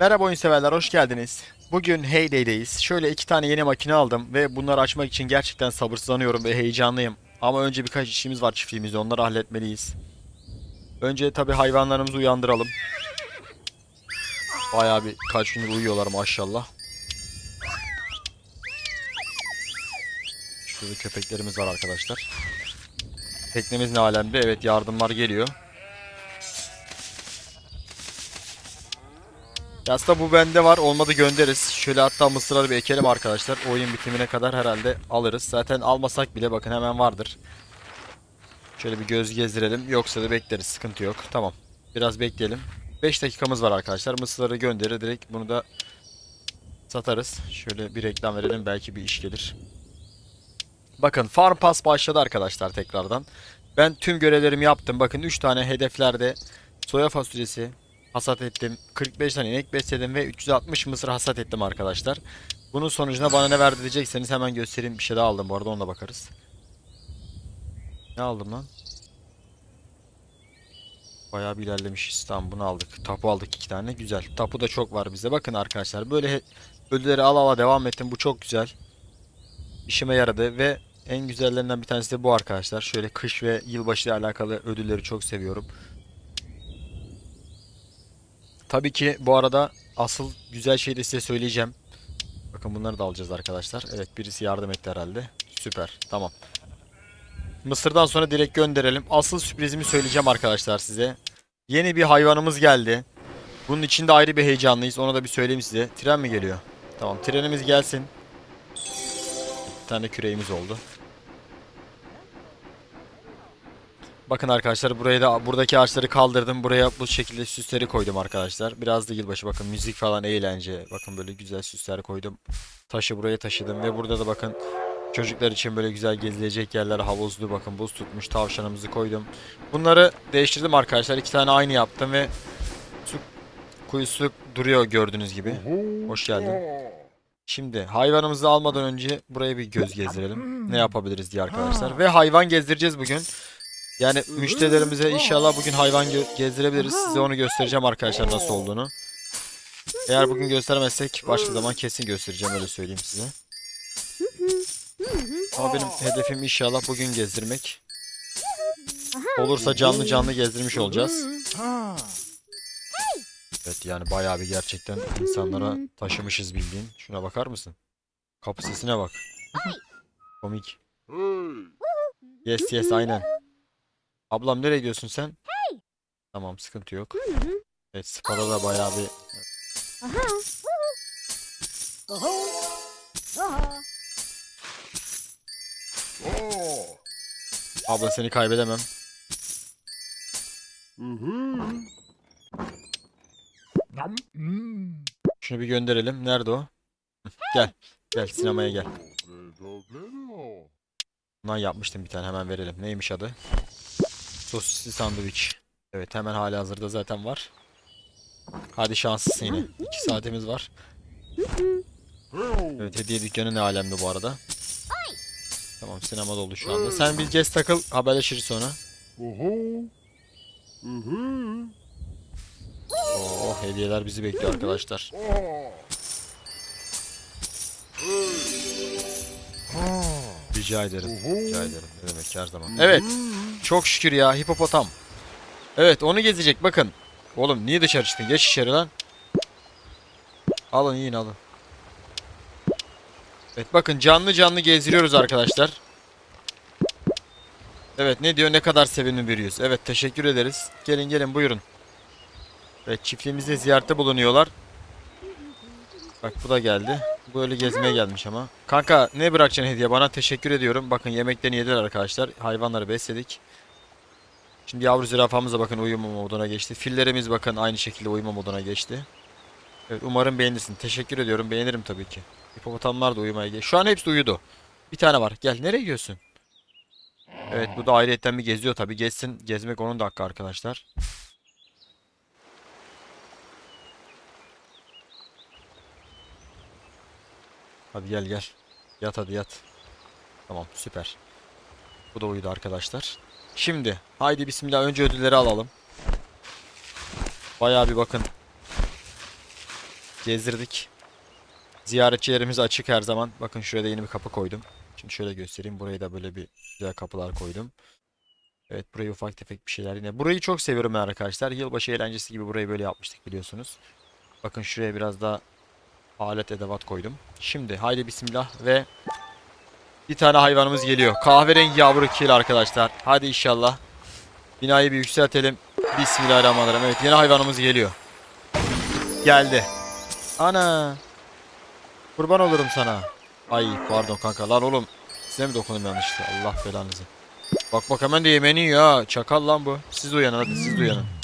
Merhaba oyun severler, hoş geldiniz. Bugün Heyday'deyiz. Şöyle iki tane yeni makine aldım ve bunları açmak için gerçekten sabırsızlanıyorum ve heyecanlıyım. Ama önce birkaç işimiz var çiftliğimizde, onları halletmeliyiz. Önce tabi hayvanlarımızı uyandıralım. Bayağı bir kaç gündür uyuyorlar maşallah. Şurada köpeklerimiz var arkadaşlar. Teknemiz ne alemde? Evet yardımlar geliyor. Ya aslında bu bende var. Olmadı göndeririz. Şöyle hatta mısırları bir ekelim arkadaşlar. Oyun bitimine kadar herhalde alırız. Zaten almasak bile bakın hemen vardır. Şöyle bir göz gezdirelim. Yoksa da bekleriz. Sıkıntı yok. Tamam. Biraz bekleyelim. 5 dakikamız var arkadaşlar. Mısırları gönderir. Direkt bunu da satarız. Şöyle bir reklam verelim. Belki bir iş gelir. Bakın Farm Pass başladı arkadaşlar tekrardan. Ben tüm görevlerimi yaptım. Bakın 3 tane hedeflerde soya fasulyesi, hasat ettim. 45 tane inek besledim ve 360 mısır hasat ettim arkadaşlar. Bunun sonucunda bana ne verdi diyecekseniz hemen göstereyim. Bir şey daha aldım bu arada ona bakarız. Ne aldım lan? Bayağı bir ilerlemişiz. Tamam bunu aldık. Tapu aldık iki tane. Güzel. Tapu da çok var bizde. Bakın arkadaşlar böyle ödülleri ala ala devam ettim. Bu çok güzel. İşime yaradı ve en güzellerinden bir tanesi de bu arkadaşlar. Şöyle kış ve yılbaşı ile alakalı ödülleri çok seviyorum. Tabii ki bu arada asıl güzel şeyi de size söyleyeceğim. Bakın bunları da alacağız arkadaşlar. Evet birisi yardım etti herhalde. Süper. Tamam. Mısır'dan sonra direkt gönderelim. Asıl sürprizimi söyleyeceğim arkadaşlar size. Yeni bir hayvanımız geldi. Bunun için de ayrı bir heyecanlıyız. Onu da bir söyleyeyim size. Tren mi geliyor? Tamam trenimiz gelsin. Bir tane küreğimiz oldu. Bakın arkadaşlar buraya da buradaki ağaçları kaldırdım. Buraya bu şekilde süsleri koydum arkadaşlar. Biraz da yılbaşı bakın müzik falan eğlence. Bakın böyle güzel süsler koydum. Taşı buraya taşıdım ve burada da bakın çocuklar için böyle güzel gezilecek yerler havuzlu bakın buz tutmuş tavşanımızı koydum. Bunları değiştirdim arkadaşlar. İki tane aynı yaptım ve su kuyusu duruyor gördüğünüz gibi. Hoş geldin. Şimdi hayvanımızı almadan önce buraya bir göz gezdirelim. Ne yapabiliriz diye arkadaşlar. Ve hayvan gezdireceğiz bugün. Yani müşterilerimize inşallah bugün hayvan gö- gezdirebiliriz. Size onu göstereceğim arkadaşlar nasıl olduğunu. Eğer bugün göstermezsek başka zaman kesin göstereceğim öyle söyleyeyim size. Ama benim hedefim inşallah bugün gezdirmek. Olursa canlı canlı gezdirmiş olacağız. Evet yani bayağı bir gerçekten insanlara taşımışız bildiğin. Şuna bakar mısın? Kapı sesine bak. Komik. Yes yes aynen. Ablam nereye gidiyorsun sen? Tamam sıkıntı yok. Evet Spada da bayağı bir abla seni kaybedemem. Şunu bir gönderelim. Nerede o? Hı, Gel. Gel sinemaya gel. Bundan yapmıştım bir tane hemen verelim. Neymiş adı? Sosisli sandviç. Evet hemen hali hazırda zaten var. Hadi şanslısın yine. 2 saatimiz var. Evet hediye dükkanı ne alemde bu arada. Tamam sinema doldu şu anda. Sen bir gez takıl haberleşiriz sonra. Oo hediyeler bizi bekliyor arkadaşlar. Rica ederim. Rica ederim. Ne demek her zaman. Evet. Çok şükür ya hipopotam. Evet onu gezecek bakın. Oğlum niye dışarı çıktın? Geç içeri lan. Alın yiyin alın. Evet bakın canlı canlı gezdiriyoruz arkadaşlar. Evet ne diyor ne kadar sevimli bir yüz. Evet teşekkür ederiz. Gelin gelin buyurun. Evet çiftliğimizde ziyarette bulunuyorlar. Bak bu da geldi. Böyle gezmeye gelmiş ama. Kanka ne bırakacaksın hediye bana? Teşekkür ediyorum. Bakın yemeklerini yediler arkadaşlar. Hayvanları besledik. Şimdi yavru zürafamız da bakın uyuma moduna geçti. Fillerimiz bakın aynı şekilde uyuma moduna geçti. Evet umarım beğenirsin. Teşekkür ediyorum. Beğenirim tabii ki. Hipopotamlar da uyumaya geçti. Şu an hepsi uyudu. Bir tane var. Gel nereye gidiyorsun? Evet bu da ayrıyetten bir geziyor tabii. Gezsin. Gezmek onun da hakkı arkadaşlar. Hadi gel gel. Yat hadi yat. Tamam süper. Bu da uyudu arkadaşlar. Şimdi haydi bismillah önce ödülleri alalım. Bayağı bir bakın. gezdirdik. Ziyaretçilerimiz açık her zaman. Bakın şuraya da yeni bir kapı koydum. Şimdi şöyle göstereyim. Burayı da böyle bir güzel kapılar koydum. Evet burayı ufak tefek bir şeyler yine. Burayı çok seviyorum arkadaşlar. Yılbaşı eğlencesi gibi burayı böyle yapmıştık biliyorsunuz. Bakın şuraya biraz daha alet edevat koydum. Şimdi haydi bismillah ve bir tane hayvanımız geliyor. Kahverengi yavru kil arkadaşlar. Hadi inşallah. Binayı bir yükseltelim. Bismillahirrahmanirrahim. Evet yeni hayvanımız geliyor. Geldi. Ana. Kurban olurum sana. Ay pardon kanka. Lan oğlum. Size mi dokundum yanlışlıkla? Allah belanızı. Bak bak hemen de yemeğini yiyor ha. Çakal lan bu. Siz de uyanın hadi siz de uyanın.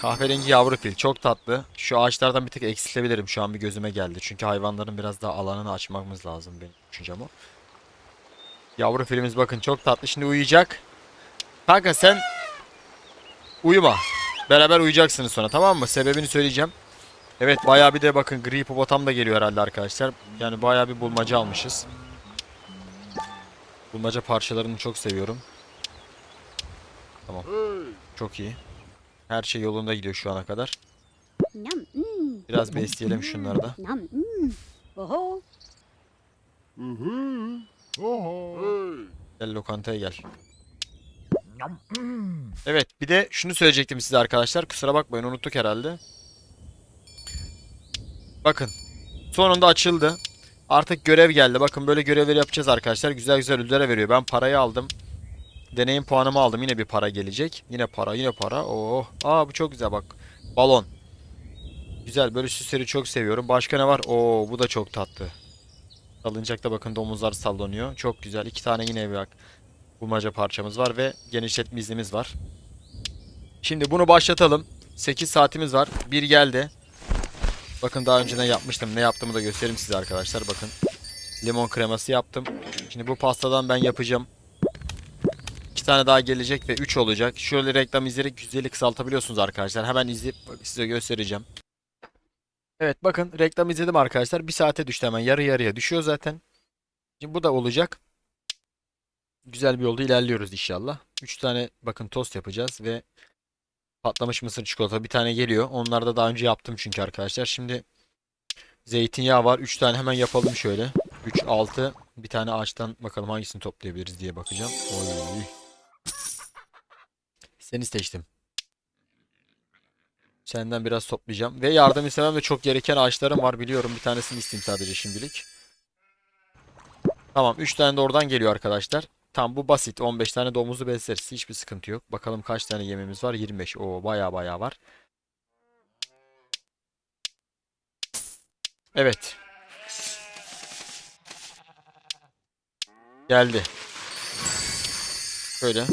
Kahverengi yavru fil çok tatlı. Şu ağaçlardan bir tık eksiltebilirim. Şu an bir gözüme geldi. Çünkü hayvanların biraz daha alanını açmamız lazım benim düşüncem o. Yavru filimiz bakın çok tatlı. Şimdi uyuyacak. Kanka sen uyuma. Beraber uyuyacaksınız sonra tamam mı? Sebebini söyleyeceğim. Evet bayağı bir de bakın gri hipopotam da geliyor herhalde arkadaşlar. Yani bayağı bir bulmaca almışız. Bulmaca parçalarını çok seviyorum. Tamam. Çok iyi. Her şey yolunda gidiyor şu ana kadar. Nam, mm, Biraz besleyelim şunları da. nam, mm. Oho. Gel lokantaya gel. Evet bir de şunu söyleyecektim size arkadaşlar. Kusura bakmayın unuttuk herhalde. Bakın. Sonunda açıldı. Artık görev geldi. Bakın böyle görevleri yapacağız arkadaşlar. Güzel güzel ödüllere veriyor. Ben parayı aldım. Deneyim puanımı aldım. Yine bir para gelecek. Yine para yine para. Oh. Aa bu çok güzel bak. Balon. Güzel böyle süsleri çok seviyorum. Başka ne var? Oo bu da çok tatlı. Salıncakta bakın domuzlar sallanıyor. Çok güzel. İki tane yine bak. Bulmaca parçamız var ve genişletme iznimiz var. Şimdi bunu başlatalım. 8 saatimiz var. Bir geldi. Bakın daha önceden yapmıştım. Ne yaptığımı da göstereyim size arkadaşlar. Bakın. Limon kreması yaptım. Şimdi bu pastadan ben yapacağım. İki tane daha gelecek ve 3 olacak. Şöyle reklam izleyerek güzeli kısaltabiliyorsunuz arkadaşlar. Hemen izleyip size göstereceğim. Evet bakın reklam izledim arkadaşlar. Bir saate düştü hemen. Yarı yarıya düşüyor zaten. Şimdi bu da olacak. Güzel bir yolda ilerliyoruz inşallah. 3 tane bakın tost yapacağız ve patlamış mısır çikolata bir tane geliyor. Onları da daha önce yaptım çünkü arkadaşlar. Şimdi zeytinyağı var. 3 tane hemen yapalım şöyle. 3 6 bir tane ağaçtan bakalım hangisini toplayabiliriz diye bakacağım. Oy. Seni seçtim. Senden biraz toplayacağım. Ve yardım istemem de çok gereken ağaçlarım var biliyorum. Bir tanesini isteyeyim sadece şimdilik. Tamam 3 tane de oradan geliyor arkadaşlar. Tam bu basit. 15 tane domuzu besleriz. Hiçbir sıkıntı yok. Bakalım kaç tane yemimiz var? 25. Oo baya baya var. Evet. Geldi. Şöyle.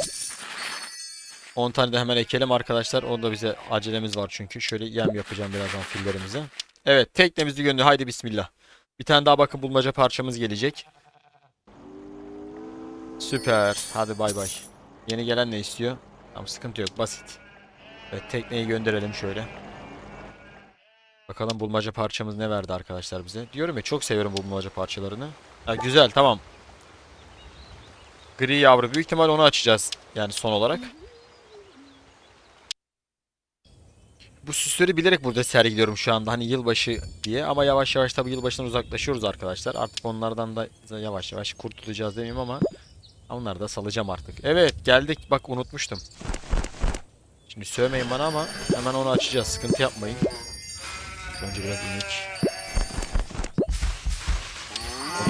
10 tane de hemen ekelim arkadaşlar. O da bize acelemiz var çünkü. Şöyle yem yapacağım birazdan fillerimize. Evet teknemizi gönderiyor. Haydi bismillah. Bir tane daha bakın bulmaca parçamız gelecek. Süper. Hadi bay bay. Yeni gelen ne istiyor? Tamam sıkıntı yok. Basit. Evet tekneyi gönderelim şöyle. Bakalım bulmaca parçamız ne verdi arkadaşlar bize. Diyorum ya çok seviyorum bu bulmaca parçalarını. Ha, güzel tamam. Gri yavru. Büyük ihtimal onu açacağız. Yani son olarak. Bu süsleri bilerek burada sergiliyorum şu anda. Hani yılbaşı diye. Ama yavaş yavaş tabii yılbaşından uzaklaşıyoruz arkadaşlar. Artık onlardan da yavaş yavaş kurtulacağız demeyeyim ama onları da salacağım artık. Evet geldik. Bak unutmuştum. Şimdi sövmeyin bana ama hemen onu açacağız. Sıkıntı yapmayın. Önce biraz inek.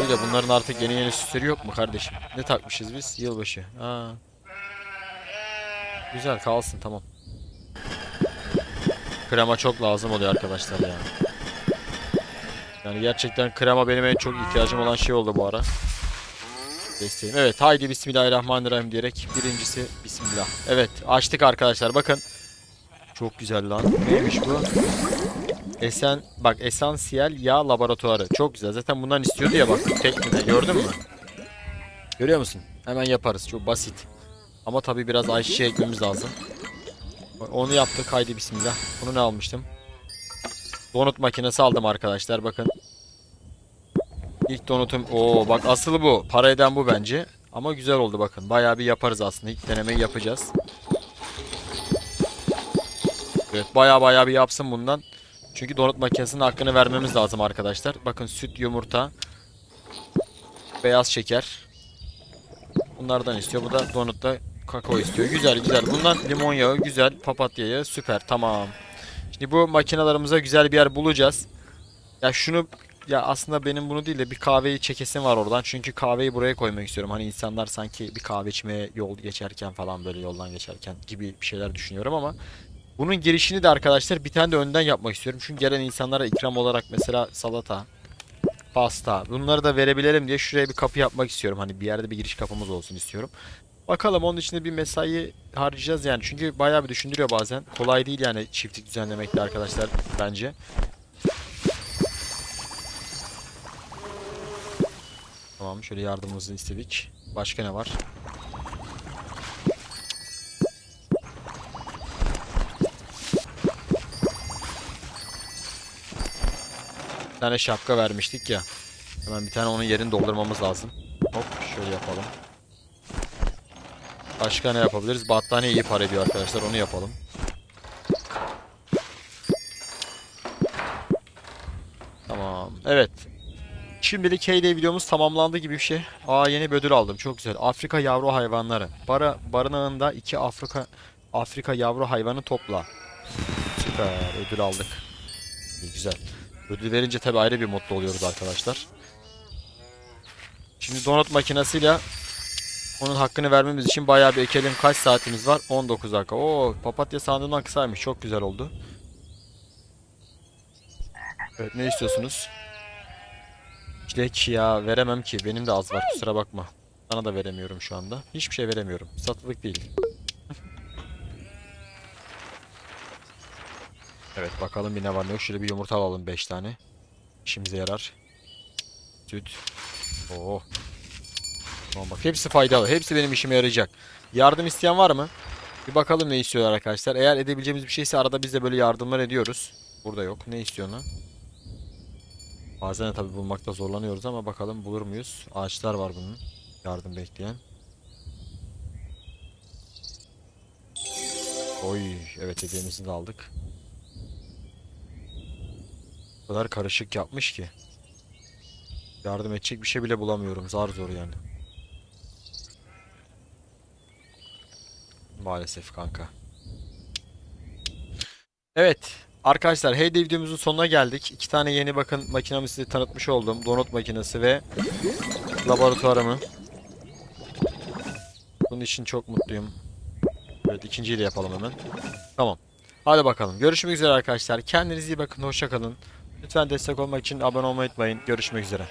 O değil de bunların artık yeni yeni süsleri yok mu kardeşim? Ne takmışız biz? Yılbaşı. Ha. Güzel kalsın tamam. Krema çok lazım oluyor arkadaşlar ya. Yani gerçekten krema benim en çok ihtiyacım olan şey oldu bu ara. Desteğim. Evet haydi bismillahirrahmanirrahim diyerek birincisi bismillah. Evet açtık arkadaşlar bakın. Çok güzel lan. Neymiş bu? Esen bak esansiyel yağ laboratuvarı. Çok güzel. Zaten bundan istiyordu ya bak teknede gördün mü? Görüyor musun? Hemen yaparız. Çok basit. Ama tabii biraz ayçiçeği ekmemiz lazım. Onu yaptık. Haydi bismillah. Bunu ne almıştım? Donut makinesi aldım arkadaşlar. Bakın. İlk donutum. Oo bak asıl bu. Para eden bu bence. Ama güzel oldu bakın. Bayağı bir yaparız aslında. İlk denemeyi yapacağız. Evet baya baya bir yapsın bundan. Çünkü donut makinesinin hakkını vermemiz lazım arkadaşlar. Bakın süt, yumurta, beyaz şeker. Bunlardan istiyor. Bu da donutta kakao istiyor. Güzel güzel. Bundan limon yağı, güzel. Papatya yağı, süper. Tamam. Şimdi bu makinalarımıza güzel bir yer bulacağız. Ya şunu ya aslında benim bunu değil de bir kahveyi çekesim var oradan. Çünkü kahveyi buraya koymak istiyorum. Hani insanlar sanki bir kahve içmeye yol geçerken falan böyle yoldan geçerken gibi bir şeyler düşünüyorum ama bunun girişini de arkadaşlar bir tane de önden yapmak istiyorum. Çünkü gelen insanlara ikram olarak mesela salata, pasta bunları da verebilelim diye şuraya bir kapı yapmak istiyorum. Hani bir yerde bir giriş kapımız olsun istiyorum. Bakalım onun içinde bir mesai harcayacağız yani. Çünkü bayağı bir düşündürüyor bazen. Kolay değil yani çiftlik düzenlemek de arkadaşlar bence. Tamam şöyle yardımımızı istedik. Başka ne var? Bir tane şapka vermiştik ya. Hemen bir tane onun yerini doldurmamız lazım. Hop şöyle yapalım. Başka ne yapabiliriz? Battaniye iyi para ediyor arkadaşlar. Onu yapalım. Tamam. Evet. Şimdilik Heyday videomuz tamamlandı gibi bir şey. Aa yeni bir ödül aldım. Çok güzel. Afrika yavru hayvanları. Bara, barınağında iki Afrika Afrika yavru hayvanı topla. Süper. Ödül aldık. Güzel. Ödül verince tabii ayrı bir mutlu oluyoruz arkadaşlar. Şimdi donut makinesiyle onun hakkını vermemiz için bayağı bir ekelim. Kaç saatimiz var? 19 dakika. Oo, papatya sandığından kısaymış. Çok güzel oldu. Evet, ne istiyorsunuz? Çilek ya veremem ki. Benim de az var. Kusura bakma. Sana da veremiyorum şu anda. Hiçbir şey veremiyorum. Satılık değil. Evet bakalım bir ne var ne yok. Şöyle bir yumurta alalım 5 tane. İşimize yarar. Süt. Oo. Tamam bak hepsi faydalı. Hepsi benim işime yarayacak. Yardım isteyen var mı? Bir bakalım ne istiyorlar arkadaşlar. Eğer edebileceğimiz bir şeyse arada biz de böyle yardımlar ediyoruz. Burada yok. Ne istiyor lan? Bazen tabi bulmakta zorlanıyoruz ama bakalım bulur muyuz? Ağaçlar var bunun. Yardım bekleyen. Oy, evet hediyemizi de aldık. Kadar karışık yapmış ki. Yardım edecek bir şey bile bulamıyorum. Zar zor yani. Maalesef kanka. Evet. Arkadaşlar Heyday videomuzun sonuna geldik. İki tane yeni bakın makinamı size tanıtmış oldum. Donut makinesi ve laboratuvarımı. Bunun için çok mutluyum. Evet ikinciyi de yapalım hemen. Tamam. Hadi bakalım. Görüşmek üzere arkadaşlar. Kendinize iyi bakın. Hoşça kalın. Lütfen destek olmak için abone olmayı unutmayın. Görüşmek üzere.